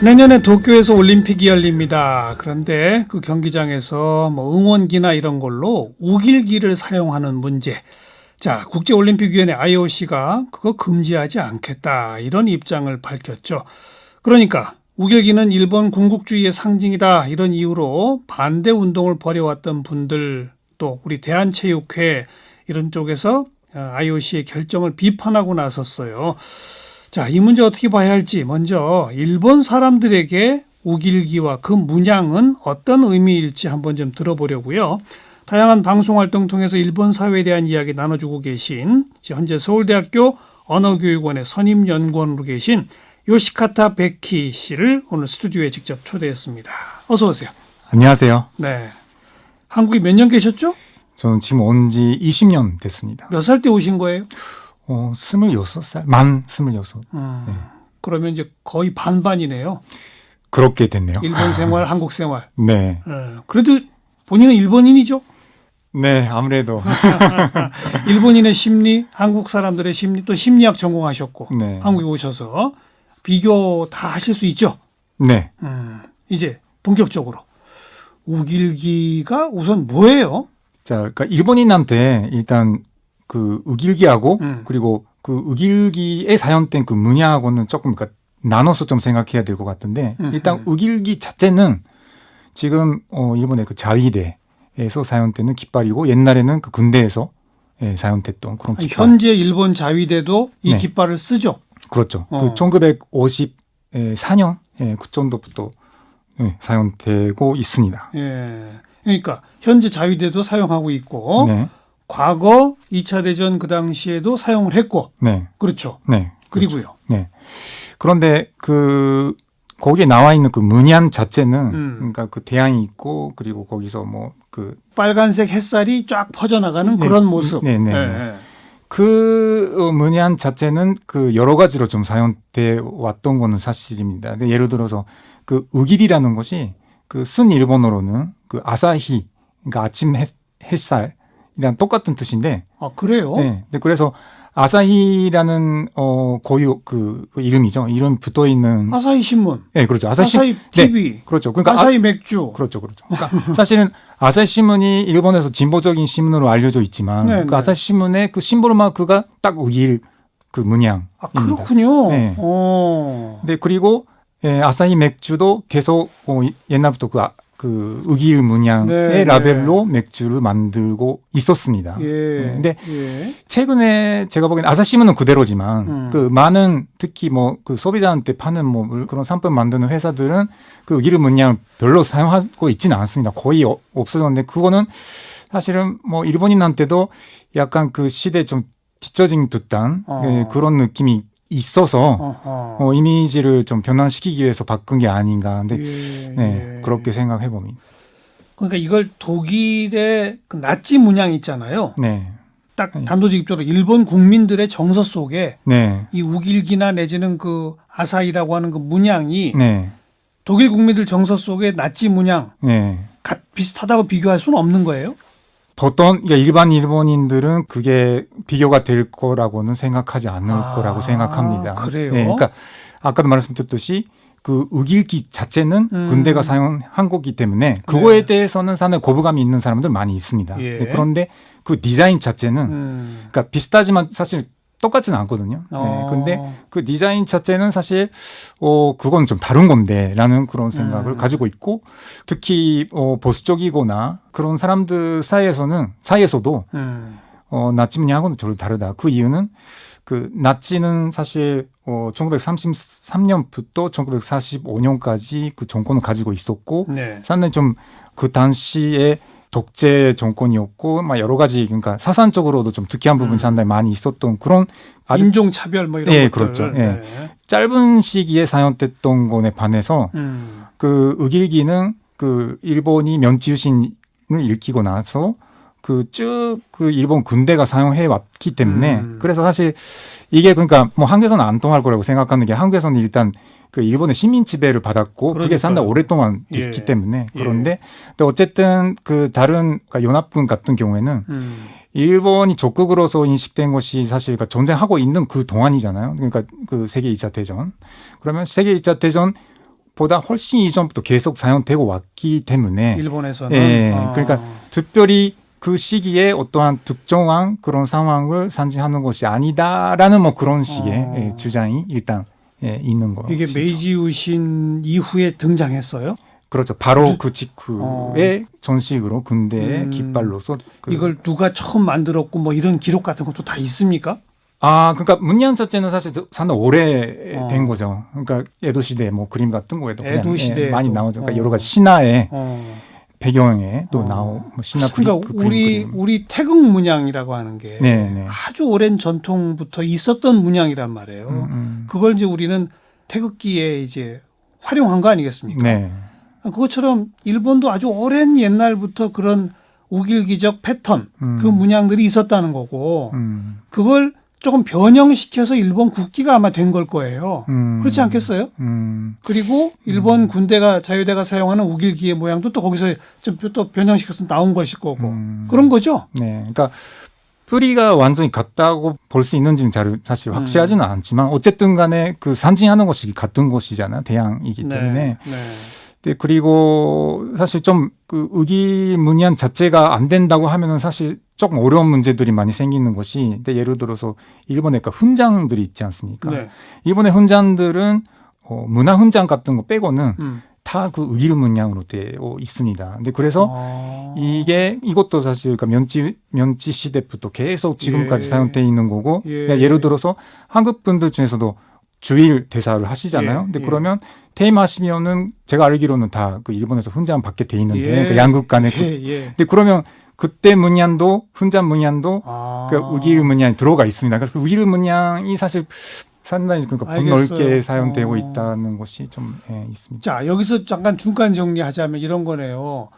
내년에 도쿄에서 올림픽이 열립니다. 그런데 그 경기장에서 뭐 응원기나 이런 걸로 우길기를 사용하는 문제. 자, 국제올림픽위원회 IOC가 그거 금지하지 않겠다. 이런 입장을 밝혔죠. 그러니까 우길기는 일본 군국주의의 상징이다. 이런 이유로 반대 운동을 벌여왔던 분들 또 우리 대한체육회 이런 쪽에서 IOC의 결정을 비판하고 나섰어요. 자, 이 문제 어떻게 봐야 할지 먼저 일본 사람들에게 우길기와 그 문양은 어떤 의미일지 한번 좀 들어보려고요. 다양한 방송 활동 통해서 일본 사회에 대한 이야기 나눠주고 계신 현재 서울대학교 언어교육원의 선임 연구원으로 계신 요시카타 베키 씨를 오늘 스튜디오에 직접 초대했습니다. 어서 오세요. 안녕하세요. 네. 한국에 몇 년 계셨죠? 저는 지금 온 지 20년 됐습니다. 몇 살 때 오신 거예요? 어, 26살? 만 26. 음, 네. 그러면 이제 거의 반반이네요. 그렇게 됐네요. 일본 생활, 한국 생활. 네. 예, 그래도 본인은 일본인이죠? 네, 아무래도. 일본인의 심리, 한국 사람들의 심리, 또 심리학 전공하셨고 네. 한국에 오셔서 비교 다 하실 수 있죠. 네. 음, 이제 본격적으로 우길기가 우선 뭐예요? 자, 그러니까 일본인한테 일단 그 의길기하고 음. 그리고 그 의길기에 사용된 그 문양하고는 조금 그러니까 나눠서 좀 생각해야 될 것 같은데 음, 일단 음. 의길기 자체는 지금 어 일본의 그 자위대에서 사용되는 깃발이고 옛날에는 그 군대에서 예, 사용됐던 그런 깃발. 현재 일본 자위대도 이 네. 깃발을 쓰죠. 그렇죠. 어. 그 1954년 예, 그 정도부터 예, 사용되고 있습니다. 예. 그러니까 현재 자위대도 사용하고 있고 네, 과거 2차 대전 그 당시에도 사용을 했고 네, 그렇죠. 네. 그리고요. 네. 그런데 그 거기에 나와 있는 그 문양 자체는 음. 그러니까 그 태양이 있고 그리고 거기서 뭐 그 빨간색 햇살이 쫙 퍼져나가는 네. 그런 모습. 네, 네, 예, 네. 예. 그 어, 문양 자체는 그 여러 가지로 좀 사용돼 왔던 거는 사실입니다. 근데 예를 들어서 그 우길이라는 것이 그 순 일본어로는 그 아사히 그러니까 아침 햇, 햇살 이랑 똑같은 뜻인데 아 그래요? 네. 근데 그래서 아사히라는 어 고유 그, 그 이름이죠. 이름 붙어 있는 아사히 신문, 네, 그렇죠. 아사히 신- 아사히 TV, 그렇죠. 그러니까 아사히 아, 맥주. 그렇죠. 그렇죠. 그러니까 사실은 아사히 신문이 일본에서 진보적인 신문으로 알려져 있지만 네, 그 네. 아사히 신문의 그 심볼 마크가 딱 우길 그 문양. 아 그렇군요. 네. 어. 네, 그리고 예, 아사히 맥주도 계속 어, 이- 옛날부터 그, 아, 그 의길 문양의 네, 네. 라벨로 맥주를 만들고 있었습니다. 예. 네, 근데 예. 최근에 제가 보기엔 아사시문은 그대로지만 음. 그 많은 특히 뭐 그 소비자한테 파는 뭐 물- 그런 상품 만드는 회사들은 그 의기를 문양을 별로 사용하고 있지는 않습니다. 거의 어- 없어졌는데 그거는 사실은 뭐 일본인한테도 약간 그 시대에 좀 뒤처진 듯한 어. 네, 그런 느낌이 있어서. 어, 이미지를 좀 변환시키기 위해서 바꾼 게 아닌가. 근데 예, 네, 예. 그렇게 생각해 봅니다. 그러니까 이걸 독일의 그 나치 문양 있잖아요. 네, 딱 네. 단도직입적으로 일본 국민들의 정서 속에 네, 이 우길기나 내지는 그 아사히라고 하는 그 문양이 네, 독일 국민들 정서 속에 나치 문양 네. 같 비슷하다고 비교할 수는 없는 거예요. 보통 그러니까 일반 일본인들은 그게 비교가 될 거라고는 생각하지 않을 아, 거라고 생각합니다. 그래요? 네, 그러니까 아까도 말씀드렸듯이 그 의길기 자체는 음. 군대가 사용한 거기 때문에 그거에 네. 대해서는 상당히 거부감이 있는 사람들 많이 있습니다. 예. 네, 그런데 그 디자인 자체는 음. 그러니까 비슷하지만 사실 똑같지는 않거든요. 네, 어. 근데 그 디자인 자체는 사실 어 그건 좀 다른 건데라는 그런 생각을 음. 가지고 있고 특히 어 보수적이거나 그런 사람들 사이에서는 사이에서도 음. 어 나치 문양하고는 전혀 다르다. 그 이유는 그 나치는 사실 어 1933년부터 1945년까지 그 정권을 가지고 있었고 네. 상당히 좀 그 당시에 독재 정권이었고 막 여러 가지 그러니까 사상적으로도 좀 특이한 부분이 음. 상당히 많이 있었던 그런 아주 인종 차별 뭐 이런 예, 것들. 그렇죠. 예. 네. 짧은 시기에 사용됐던 것에 반해서 음. 그 의길기는 그 일본이 면치유신을 일으키고 나서 그쭉그 일본 군대가 사용해 왔기 때문에 음. 그래서 사실 이게 그러니까 뭐 한국에서는 안 통할 거라고 생각하는 게 한국에서는 일단 그 일본의 시민 지배를 받았고 그게 그러니까요. 상당히 오랫동안 예. 때문에 예. 그런데 또 어쨌든 그 다른 그러니까 연합군 같은 경우에는 음. 일본이 적극으로서 인식된 것이 사실 그러니까 전쟁하고 있는 그 동안이잖아요. 그러니까 그 세계 2차 대전. 그러면 세계 2차 대전 보다 훨씬 이전부터 계속 사용되고 왔기 때문에 일본에서는 예, 아. 그러니까 특별히 그 시기에 어떠한 특정한 그런 상황을 산지하는 것이 아니다라는 뭐 그런 식의 어. 예, 주장이 일단 예, 있는 거. 이게 메이지 유신 이후에 등장했어요. 그렇죠. 바로 누- 그 직후에 어. 전식으로 군대의 음. 깃발로서 그 이걸 누가 처음 만들었고 뭐 이런 기록 같은 것도 다 있습니까? 아, 그러니까 문양 자체는 사실 상당히 오래 어. 된 거죠. 그러니까 에도 시대 뭐 그림 같은 거에도 그냥 에도 예, 시대에도. 많이 나오죠. 그러니까 어. 여러 가지 신화의 어. 배경에 또 어. 나오 뭐 신화 그러니까 그 우리 그림. 우리 태극 문양이라고 하는 게 네, 네. 아주 오랜 전통부터 있었던 문양이란 말이에요. 음, 음. 그걸 이제 우리는 태극기에 이제 활용한 거 아니겠습니까? 네. 그것처럼 일본도 아주 오랜 옛날부터 그런 우길기적 패턴 음. 그 문양들이 있었다는 거고 음. 그걸 조금 변형시켜서 일본 국기가 아마 된 걸 거예요. 음. 그렇지 않겠어요? 음. 그리고 일본 군대가 자유대가 사용하는 우길기의 모양도 또 거기서 좀 또 변형시켜서 나온 것일 거고 음. 그런 거죠. 네. 그러니까 뿌리가 완전히 같다고 볼 수 있는지는 잘 사실 확실하지는 음. 않지만 어쨌든 간에 그 산징하는 것이 같은 것이잖아요. 대양이기 때문에. 네. 네, 그리고 사실 좀 그 의기문양 자체가 안 된다고 하면은 사실 조금 어려운 문제들이 많이 생기는 것이 근데 예를 들어서 일본의 그 훈장들이 있지 않습니까? 네. 일본의 훈장들은 어, 문화 훈장 같은 거 빼고는 음. 다그 의기문양으로 되어 있습니다. 근데 그래서 어. 이게 이것도 사실 그러니까 면치 면치 시대부터 계속 지금까지 예. 사용돼 있는 거고 예. 그러니까 예를 들어서 한국 분들 중에서도 주일 대사를 하시잖아요. 예, 근데 예. 그러면 퇴임하시면은 제가 알기로는 다 그 일본에서 훈장 받게 돼 있는데 예. 그 양국 간에 그- 예, 예. 근데 그러면 그때 문양도 훈장 문양도 아. 그 우길 문양이 들어가 있습니다. 그래서 우길 문양이 사실 상당히 그러니까 알겠어요. 폭넓게 사용되고 어. 있다는 것이 좀 예, 있습니다. 자, 여기서 잠깐 중간 정리하자면 이런 거네요.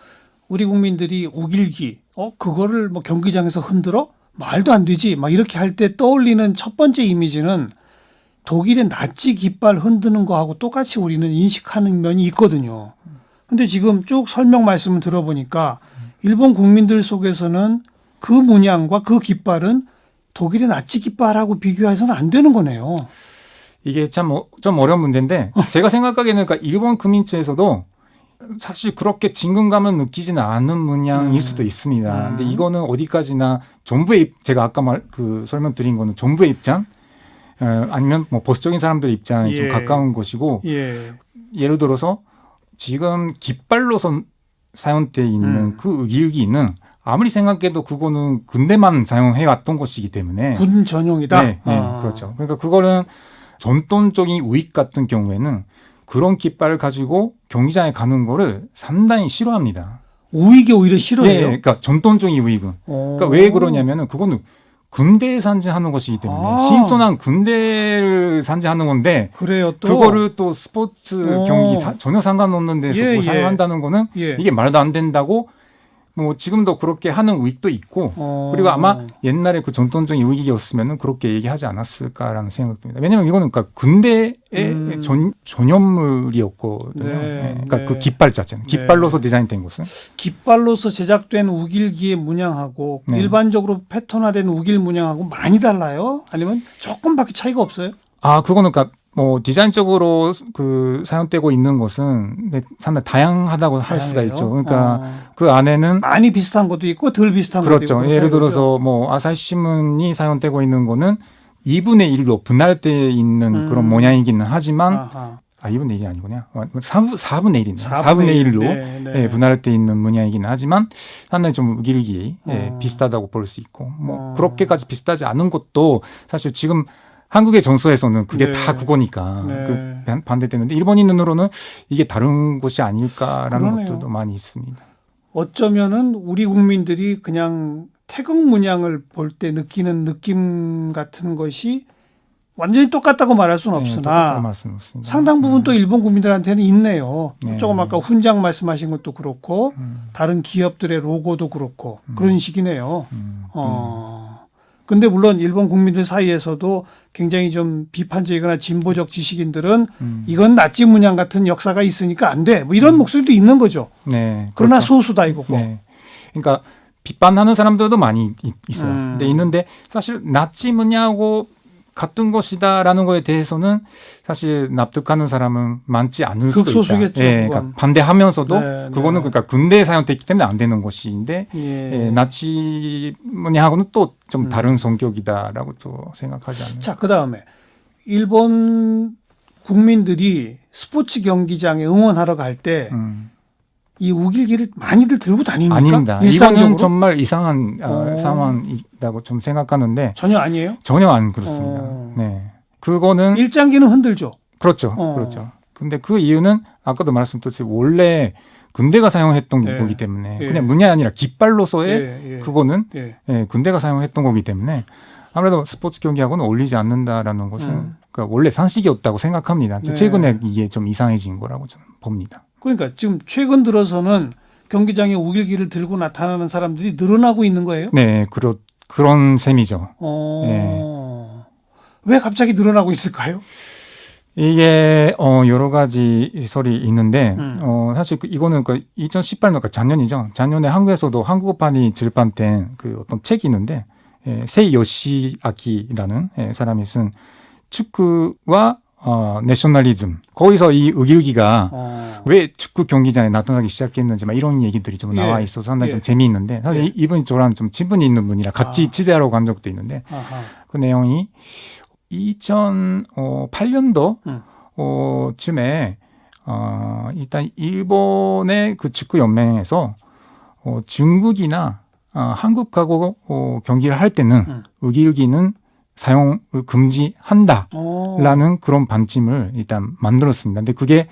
우리 국민들이 우길기, 어, 그거를 뭐 경기장에서 흔들어? 말도 안 되지. 막 이렇게 할 때 떠올리는 첫 번째 이미지는 독일의 나치 깃발 흔드는 거하고 똑같이 우리는 인식하는 면이 있거든요. 근데 지금 쭉 설명 말씀을 들어보니까 일본 국민들 속에서는 그 문양과 그 깃발은 독일의 나치 깃발하고 비교해서는 안 되는 거네요. 이게 참 좀 어려운 문제인데 제가 생각하기에는 그러니까 일본 국민층에서도 사실 그렇게 진근감을 느끼지는 않은 문양일 음. 수도 있습니다. 음. 근데 이거는 어디까지나 정부의 입- 제가 아까 말 그 설명드린 거는 정부의 입장 어, 아니면 뭐 보수적인 사람들의 입장에 좀 예. 가까운 것이고 예. 예를 들어서 지금 깃발로서 사용돼 있는 음. 그 의길기는 아무리 생각해도 그거는 군대만 사용해 왔던 것이기 때문에 군 전용이다. 네, 네, 아. 그렇죠. 그러니까 그거는 전통적인 우익 같은 경우에는 그런 깃발을 가지고 경기장에 가는 거를 상당히 싫어합니다. 우익이 오히려 싫어해요. 네, 그러니까 전통적인 우익은. 어. 그러니까 왜 그러냐면은 그거는 군대에 산지하는 것이기 때문에 아. 신선한 군대를 산지하는 건데 그래요 또 그거를 또 스포츠 어. 경기 사- 전혀 상관없는 데서 예, 뭐 예. 사용한다는 거는 예. 이게 말도 안 된다고 뭐 지금도 그렇게 하는 우익도 있고 어. 그리고 아마 옛날에 그 전통적인 우익이었으면은 그렇게 얘기하지 않았을까라는 생각도 듭니다. 왜냐하면 이거는 그러니까 군대의 음. 전, 전염물이었거든요. 네, 예, 그러니까 네. 그 깃발 자체는 네. 깃발로서 디자인된 것은 깃발로서 제작된 우길기의 문양하고 네. 일반적으로 패턴화된 우길 문양하고 많이 달라요? 아니면 조금밖에 차이가 없어요? 아 그거는 그러니까 뭐 디자인적으로 그 사용되고 있는 것은 네, 상당히 다양하다고 할 수가 다양해요? 있죠. 그러니까 어. 그 안에는 많이 비슷한 것도 있고 덜 비슷한 것도 그렇죠. 있고 예를 그렇죠? 들어서 뭐 아사히 신문이 사용되고 있는 거는 2분의 1로 분할되어 있는 음. 그런 모양이기는 하지만 아하. 아 2분의 1이 아니구나. 4, 4분의 1이네. 4분의, 4분의 1로 네, 네. 예, 분할되어 있는 문양이긴 하지만 상당히 좀 길기 예, 어. 비슷하다고 볼 수 있고 뭐 어. 그렇게까지 비슷하지 않은 것도 사실 지금 한국의 정서에서는 그게 네. 다 그거니까 네. 그 반- 반대되는데 일본인 눈으로는 이게 다른 것이 아닐까라는 그러네요. 것들도 많이 있습니다. 어쩌면은 우리 국민들이 그냥 태극 문양을 볼 때 느끼는 느낌 같은 것이 완전히 똑같다고 말할 수는 네, 없으나. 상당 부분 또 일본 국민들한테는 있네요. 네. 조금 아까 훈장 말씀하신 것도 그렇고 음, 다른 기업들의 로고도 그렇고 음. 그런 식이네요. 음, 어. 근데 물론 일본 국민들 사이에서도 굉장히 좀 비판적이거나 진보적 지식인들은 음. 이건 나치 문양 같은 역사가 있으니까 안 돼. 뭐 이런 목소리도 있는 거죠. 네, 그러나 그렇죠. 소수다 이거고. 네. 그러니까 비판하는 사람들도 많이 있- 있어요. 음. 근데 있는데 사실 나치 문양하고 같은 것이다라는 거에 대해서는 사실 납득하는 사람은 많지 않을 수도 있다. 예. 그러니까 반대하면서도 네, 그거는 네. 그러니까 군대에 사용됐기 때문에 안 되는 것인데 예. 예, 나치문이하고는 또좀 음. 다른 성격이다라고 또 생각하지 않나요? 자, 그 다음에 일본 국민들이 스포츠 경기장에 응원하러 갈때 이 음. 우길기를 많이들 들고 다닙니까? 아닙니다. 일상적으로 이거는 정말 이상한 어, 어. 상황이라고 좀 생각하는데 전혀 아니에요. 전혀 안 그렇습니다. 어. 네. 그거는 일장기는 흔들죠. 그렇죠. 어. 그렇죠. 근데 그 이유는 아까도 말씀드렸듯이 원래 군대가 사용했던 예. 거기 때문에 예. 그냥 문이 아니라 깃발로서의 예, 예. 그거는 예. 예, 군대가 사용했던 거기 때문에 아무래도 스포츠 경기하고는 어울리지 않는다라는 것은 음. 그러니까 원래 산식이었다고 생각합니다. 네. 최근에 이게 좀 이상해진 거라고 저는 봅니다. 그러니까 지금 최근 들어서는 경기장에 우길기를 들고 나타나는 사람들이 늘어나고 있는 거예요. 네, 그런 그런 셈이죠. 어. 왜 갑자기 늘어나고 있을까요? 이게 어 여러 가지 설이 있는데 음. 어 사실 그 이거는 그 2018년 그러니까 작년이죠. 작년에 한국에서도 한국어판이 질판된 그 어떤 책이 있는데 예, 세이 요시아키라는 예, 사람이 쓴 축구와 어 내셔널리즘 거기서 이 의길기가 어. 왜 축구 경기장에 나타나기 시작했는지 막 이런 얘기들이 좀 예. 나와 있어서 상당히 예. 좀 재미있는데 사실 예. 이- 이분이 저랑 좀 친분이 있는 분이라 같이 아. 취재하러 간 적도 있는데 아하. 그 내용이 2008년도 음. 어, 쯤에 어, 일단 일본의 그 축구 연맹에서 어, 중국이나 어, 한국하고 어, 경기를 할 때는 음. 의기일기는 사용을 금지한다라는 어. 그런 반침을 일단 만들었습니다. 근데 그게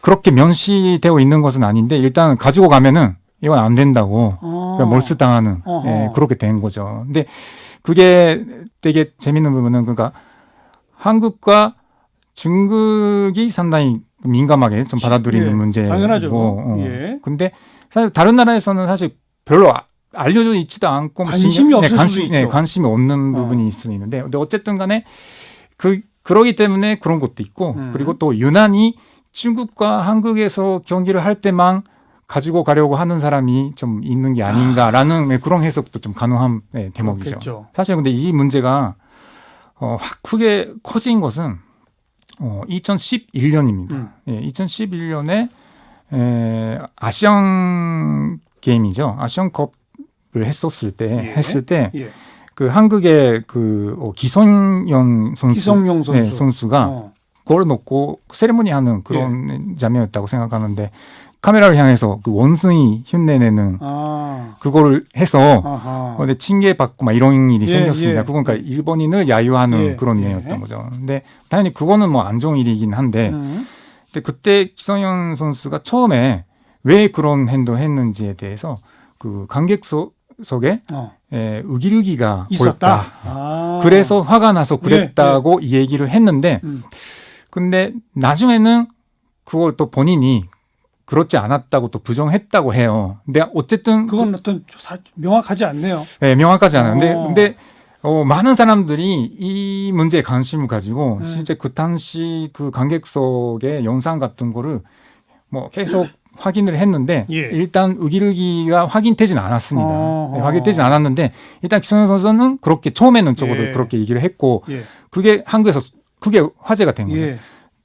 그렇게 면시되어 있는 것은 아닌데 일단 가지고 가면은 이건 안 된다고 어. 그러니까 몰수당하는. 예, 그렇게 된 거죠. 근데 그게 되게 재밌는 부분은 그러니까 한국과 중국이 상당히 민감하게 좀 받아들이는 예, 문제고. 당연하죠. 어. 예. 근데 사실 다른 나라에서는 사실 별로 아- 알려져 있지도 않고 뭐 관심이 없을 수도 관심, 네, 있죠. 관심이 없는 어. 부분이 있을 수 있는데 근데 어쨌든 간에 그 그러기 때문에 그런 것도 있고 음. 그리고 또 유난히 중국과 한국에서 경기를 할 때만 가지고 가려고 하는 사람이 좀 있는 게 아닌가라는 네, 그런 해석도 좀 가능한 네, 대목이죠. 그렇겠죠. 사실 근데 이 문제가 어, 확 크게 커진 것은 어, 2011년입니다. 음. 예, 2011년에 에, 아시안 게임이죠. 아시안컵을 했었을 때 예. 했을 때 예. 그 한국의 그 어, 기성용 선수 기성용 선수. 네, 선수가 어. 골을 넣고 세레모니 하는 그런 장면이었다고 생각하는데 카메라를 향해서 그 원숭이 흉내내는 아. 그거를 해서 아하. 근데 징계 받고 막 이런 일이 예, 생겼습니다. 예. 그건 그러니까 일본인을 야유하는 예, 그런 예. 내용이었던 거죠. 근데 당연히 그거는 뭐 안 좋은 일이긴 한데 음. 근데 그때 기성현 선수가 처음에 왜 그런 행동을 했는지에 대해서 그 관객석 에 어. 에, 의기르기가 있었다. 보였다. 아. 그래서 화가 나서 그랬다고 이 얘기를 했는데 음. 근데 나중에는 그걸 또 본인이 그렇지 않았다고 또 부정했다고 해요. 근데 어쨌든 그건 어떤 사, 명확하지 않네요. 네, 명확하지. 근데, 어. 근데 어, 많은 사람들이 이 문제에 관심을 가지고 음. 실제 그 당시 그 관객석의 영상 같은 거를 뭐 계속 확인을 했는데 예. 일단 의기르기가 확인되진 않았습니다. 어허. 네, 확인되진 않았는데 일단 기성현 선수는 그렇게 처음에는 적어도 예. 그렇게 얘기를 했고 예. 그게 한국에서 그게 화제가 된 거죠. 예.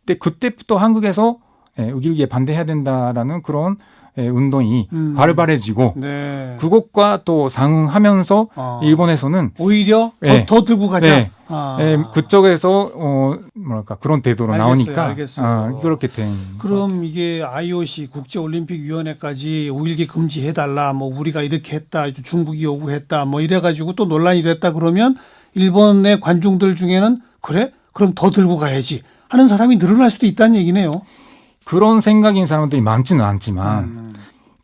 근데 그때부터 한국에서 예, 의기르기에 반대해야 된다라는 그런 예, 운동이 음. 발발해지고 네. 그것과 또 상응하면서 어. 일본에서는 오히려 더, 네. 더 들고 가자. 네. 아. 예, 그쪽에서 어 뭐랄까 그런 태도로 알겠어요, 나오니까 알겠어요. 아, 그렇게 된 그럼 이게 IOC 국제올림픽위원회까지 우일기 금지해달라. 뭐 우리가 이렇게 했다. 중국이 요구했다. 뭐 이래가지고 또 논란이 됐다. 그러면 일본의 관중들 중에는 그래? 그럼 더 들고 가야지. 하는 사람이 늘어날 수도 있다는 얘기네요. 그런 생각인 사람들이 많지는 않지만 음.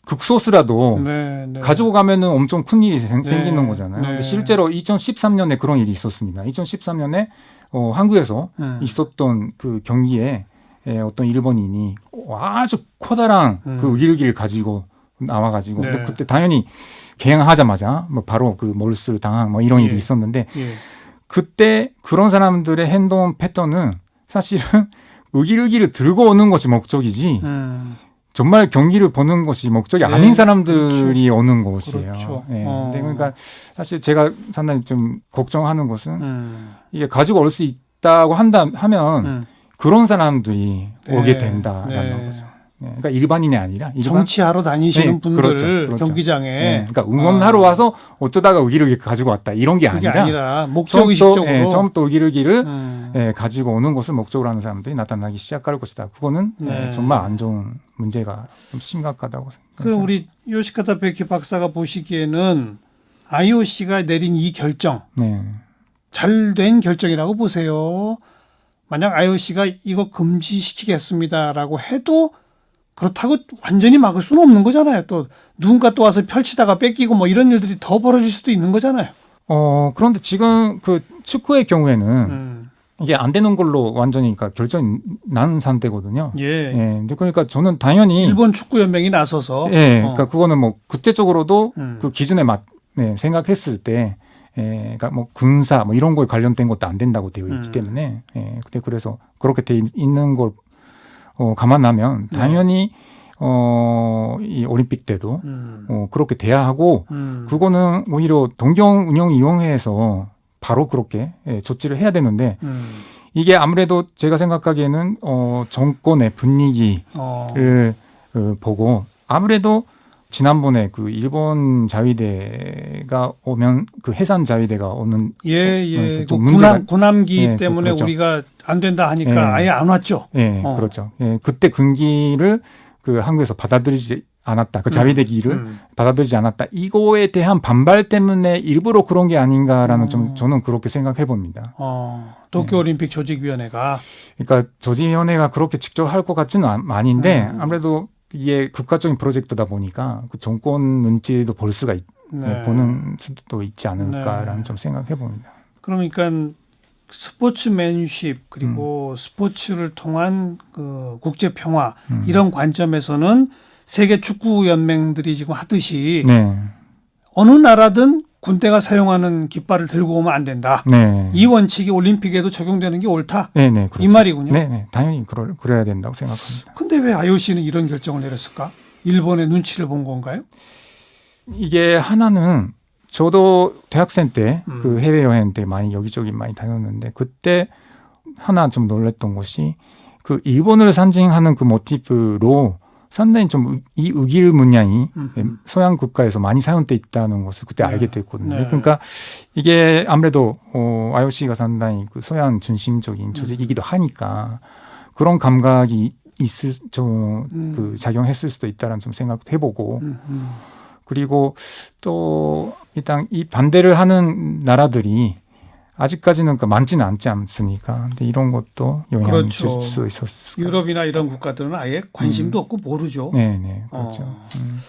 극소수라도 네, 네. 가지고 가면은 엄청 큰 일이 생, 네, 기는 거잖아요. 네. 근데 실제로 2013년에 그런 일이 있었습니다. 2013년에 어, 한국에서 음. 있었던 그 경기에 에, 어떤 일본인이 아주 커다란 음. 그 의기를 가지고 나와가지고 네. 근데 그때 당연히 개항하자마자 뭐 바로 그 몰수를 당한 뭐 이런 일이 예. 있었는데 예. 그때 그런 사람들의 행동 패턴은 사실은 의기르기를 들고 오는 것이 목적이지 음. 정말 경기를 보는 곳이 목적이 네, 아닌 사람들이 오는 곳이에요. 그렇죠. 예. 어. 근데 그러니까 사실 제가 상당히 좀 걱정하는 것은 음, 이게 가지고 올 수 있다고 한다 하면 음. 그런 사람들이 네, 오게 된다라는 네. 거죠. 네. 그러니까 일반인이 아니라 일반 정치하러 다니시는 네, 분들 그렇죠, 그렇죠. 경기장에 네, 그러니까 응원하러 아. 와서 어쩌다가 의기를 가지고 왔다 이런 게 아니라, 아니라 목적의식적으로 또, 예, 처음 또 의기를 음. 예, 가지고 오는 것을 목적으로 하는 사람들이 나타나기 시작할 것이다. 그거는 예, 네. 정말 안 좋은 문제가 좀 심각하다고 그 생각합니다. 우리 요시카타 베키 박사가 보시기에는 IOC가 내린 이 결정 네. 잘된 결정이라고 보세요. 만약 IOC가 이거 금지시키겠습니다라고 해도 그렇다고 완전히 막을 수는 없는 거잖아요. 또 누군가 또 와서 펼치다가 뺏기고 뭐 이런 일들이 더 벌어질 수도 있는 거잖아요. 어, 그런데 지금 그 축구의 경우에는 음. 이게 안 되는 걸로 완전히 그러니까 결정이 난 상태거든요. 예. 예. 근데 그러니까 저는 당연히 일본 축구 연맹이 나서서 예, 어. 그러니까 그거는 뭐 국제적으로도 음. 그 기준에 맞 네, 생각했을 때 예, 그러니까 뭐 군사 뭐 이런 거에 관련된 것도 안 된다고 되어 있기 음. 때문에 예, 근데 그래서 그렇게 돼 있- 있는 걸 어, 감안하면 네. 당연히 어, 이 올림픽 때도 음. 어, 그렇게 돼야 하고 음. 그거는 오히려 동경 운영 이용회에서 바로 그렇게 예, 조치를 해야 되는데 음. 이게 아무래도 제가 생각하기에는 어, 정권의 분위기를 어. 어, 보고 아무래도 지난번에 그 일본 자위대가 오면 그 해산 자위대가 오는 예, 예. 그래서 그 군함, 군함기 예, 좀 때문에 그렇죠. 우리가 안 된다 하니까 예. 아예 안 왔죠. 예 어. 그렇죠 예 그때 군기를 그 한국에서 받아들이지 않았다 그 자위대기를 음. 받아들이지 않았다 이거에 대한 반발 때문에 일부러 그런 게 아닌가라는 어. 좀 저는 그렇게 생각해 봅니다. 어, 네. 도쿄올림픽 조직위원회가 그러니까 조직위원회가 그렇게 직접 할 것 같지는 않- 아닌데 음. 아무래도 이게 국가적인 프로젝트다 보니까 그 정권 눈치도 볼 수가 있, 네. 보는 수도 있지 않을까라는 네. 좀 생각해 봅니다. 그러니까 스포츠맨십 음. 그리고 스포츠를 통한 그 국제 평화 음. 이런 관점에서는 세계 축구 연맹들이 지금 하듯이 네, 어느 나라든 군대가 사용하는 깃발을 들고 오면 안 된다. 네, 이 원칙이 올림픽에도 적용되는 게 옳다. 네, 네, 그렇죠. 이 말이군요. 네, 네, 당연히 그럴, 그래야 된다고 생각합니다. 근데 왜 IOC는 이런 결정을 내렸을까? 일본의 눈치를 본 건가요? 이게 하나는 저도 대학생 때 음. 그 해외 여행 때 많이 여기저기 많이 다녔는데 그때 하나 좀 놀랬던 것이 그 일본을 상징하는 그 모티프로 상당히 좀 이 의길 문양이 음. 서양 국가에서 많이 사용돼 있다는 것을 그때 네. 알게 됐거든요. 네. 그러니까 이게 아무래도 어, IOC가 상당히 그 서양 중심적인 조직이기도 하니까 그런 감각이 있을 좀 음. 그 작용했을 수도 있다라는 좀 생각도 해보고 음, 음. 그리고 또 일단 이 반대를 하는 나라들이 아직까지는 그 많지는 않지 않습니까? 근데 이런 것도 영향을 그렇죠. 줄 수 있었을 유럽이나 이런 국가들은 아예 관심도 없고 모르죠. 네, 네, 그렇죠. 어. 음.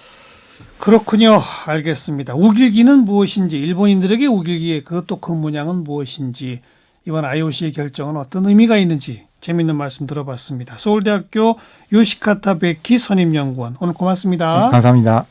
그렇군요. 알겠습니다. 우길기는 무엇인지, 일본인들에게 우길기의 그것도 그 문양은 무엇인지, 이번 IOC의 결정은 어떤 의미가 있는지 재밌는 말씀 들어봤습니다. 서울대학교 요시카타 베키 선임연구원 오늘 고맙습니다. 네, 감사합니다.